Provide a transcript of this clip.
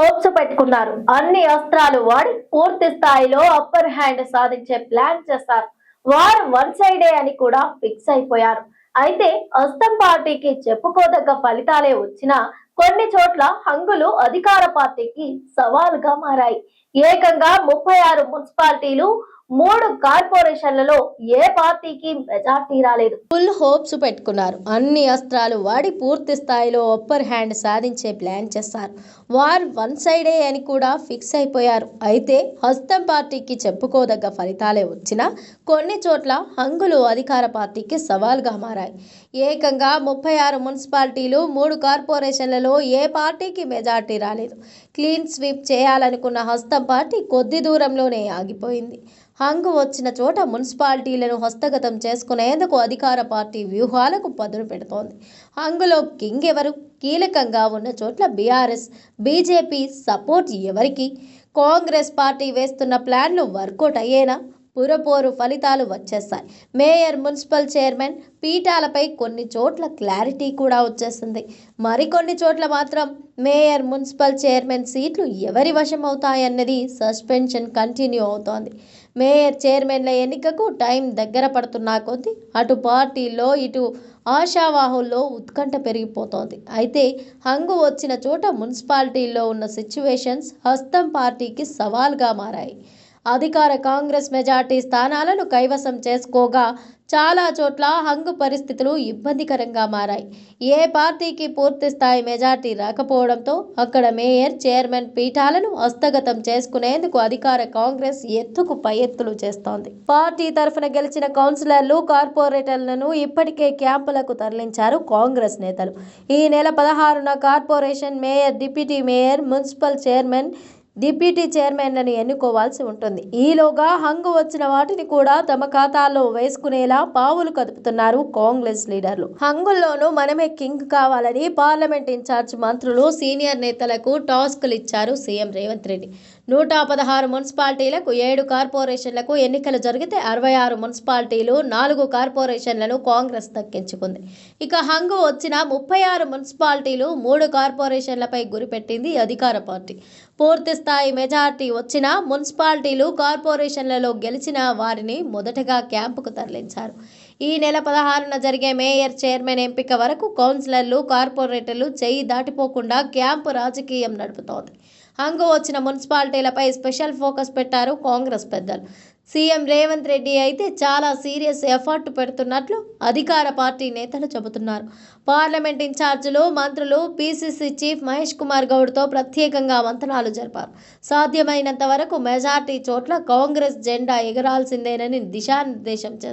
Hopes పెట్టుకున్నారు. అన్ని అస్త్రాలు వాడి పూర్తి స్థాయిలో అప్పర్ హ్యాండ్ సాధించే ప్లాన్ చేస్తారు. వారు వన్ సైడే అని కూడా ఫిక్స్ అయిపోయారు. అయితే అస్తం పార్టీకి చెప్పుకోదగ్గ ఫలితాలే వచ్చినా కొన్ని చోట్ల హంగులు అధికార పార్టీకి సవాలుగా మారాయి. ఏకంగా ముప్పై ఆరు మున్సిపాలిటీలు మూడు కార్పొరేషన్లలో ఏ పార్టీకి మెజార్టీ రాలేదు. ఫుల్ హోప్స్ పెట్టుకున్నారు. అన్ని అస్త్రాలు వాడి పూర్తి స్థాయిలో అప్పర్ హ్యాండ్ సాధించే ప్లాన్ చేస్తారు వార్ వన్ సైడే అని కూడా ఫిక్స్ అయిపోయారు. అయితే హస్తం పార్టీకి చెప్పుకోదగ్గ ఫలితాలే వచ్చినా కొన్ని చోట్ల హంగులు అధికార పార్టీకి సవాల్గా మారాయి. ఏకంగా ముప్పై ఆరు మున్సిపాలిటీలు మూడు కార్పొరేషన్లలో ఏ పార్టీకి మెజార్టీ రాలేదు. క్లీన్ స్వీప్ చేయాలనుకున్న హస్తం పార్టీ కొద్ది దూరంలోనే ఆగిపోయింది. హంగు వచ్చిన చోట మున్సిపాలిటీలను హస్తగతం చేసుకునేందుకు అధికార పార్టీ వ్యూహాలకు పదును పెడుతోంది. హంగులో కింగ్ ఎవరు? కీలకంగా ఉన్న చోట్ల బీఆర్ఎస్ బీజేపీ సపోర్ట్ ఎవరికి? కాంగ్రెస్ పార్టీ వేస్తున్న ప్లాన్లు వర్కౌట్ అయ్యేనా? పురపోరు ఫలితాలు వచ్చేస్తాయి. మేయర్ మున్సిపల్ చైర్మన్ పీఠాలపై కొన్ని చోట్ల క్లారిటీ కూడా వచ్చేస్తుంది. మరికొన్ని చోట్ల మాత్రం మేయర్ మున్సిపల్ చైర్మన్ సీట్లు ఎవరి వశం అవుతాయన్నది సస్పెన్షన్ కంటిన్యూ అవుతోంది. మేయర్ చైర్మన్ల ఎన్నికకు టైం దగ్గర పడుతున్నా కొద్దీ అటు పార్టీలో ఇటు ఆశావాహుల్లో ఉత్కంఠ పెరిగిపోతోంది. అయితే హంగు వచ్చిన చోట మున్సిపాలిటీల్లో ఉన్న సిచ్యువేషన్స్ హస్తం పార్టీకి సవాల్గా మారాయి. అధికార కాంగ్రెస్ మెజార్టీ స్థానాలను కైవసం చేసుకోగా చాలా చోట్ల హంగు పరిస్థితులు ఇబ్బందికరంగా మారాయి. ఏ పార్టీకి పూర్తి స్థాయి మెజార్టీ రాకపోవడంతో అక్కడ మేయర్ చైర్మన్ పీఠాలను హస్తగతం చేసుకునేందుకు అధికార కాంగ్రెస్ ఎత్తుకు పై ఎత్తులు చేస్తోంది. పార్టీ తరఫున గెలిచిన కౌన్సిలర్లు కార్పొరేటర్లను ఇప్పటికే క్యాంపులకు తరలించారు కాంగ్రెస్ నేతలు. ఈ నెల పదహారున corporation mayor deputy mayor municipal chairman deputy చైర్మన్లను ఎన్నుకోవాల్సి ఉంటుంది. ఈలోగా హంగు వచ్చిన వాటిని కూడా తమ ఖాతాల్లో వేసుకునేలా పావులు కదుపుతున్నారు కాంగ్రెస్ లీడర్లు. హంగుల్లోనూ మనమే కింగ్ కావాలని పార్లమెంట్ ఇన్ఛార్జ్ మంత్రులు సీనియర్ నేతలకు టాస్కులు ఇచ్చారు సీఎం రేవంత్ రెడ్డి. నూట పదహారు మున్సిపాలిటీలకు ఏడు కార్పొరేషన్లకు ఎన్నికలు జరిగితే అరవై ఆరు మున్సిపాలిటీలు నాలుగు కార్పొరేషన్లను కాంగ్రెస్ దక్కించుకుంది. ఇక హంగు వచ్చిన ముప్పై ఆరు మున్సిపాలిటీలు మూడు కార్పొరేషన్లపై గురిపెట్టింది అధికార పార్టీ. పూర్తి స్థాయి మెజార్టీ వచ్చిన మున్సిపాలిటీలు కార్పొరేషన్లలో గెలిచిన వారిని మొదటగా క్యాంపుకు తరలించారు. ఈ నెల పదహారున జరిగే మేయర్ చైర్మన్ ఎంపిక వరకు కౌన్సిలర్లు కార్పొరేటర్లు చేయి దాటిపోకుండా క్యాంపు రాజకీయం నడుపుతోంది. హంగు వచ్చిన మున్సిపాలిటీలపై స్పెషల్ ఫోకస్ పెట్టారు కాంగ్రెస్ పెద్దలు. సీఎం రేవంత్ రెడ్డి అయితే చాలా సీరియస్ ఎఫర్ట్ పెడుతున్నట్లు అధికార పార్టీ నేతలు చెబుతున్నారు. పార్లమెంట్ ఇన్ఛార్జీలు మంత్రులు పీసీసీ చీఫ్ మహేష్ కుమార్ గౌడ్తో ప్రత్యేకంగా మంతనాలు జరిపారు. సాధ్యమైనంత వరకు మెజార్టీ చోట్ల కాంగ్రెస్ జెండా ఎగరాల్సిందేనని దిశానిర్దేశం చేశారు.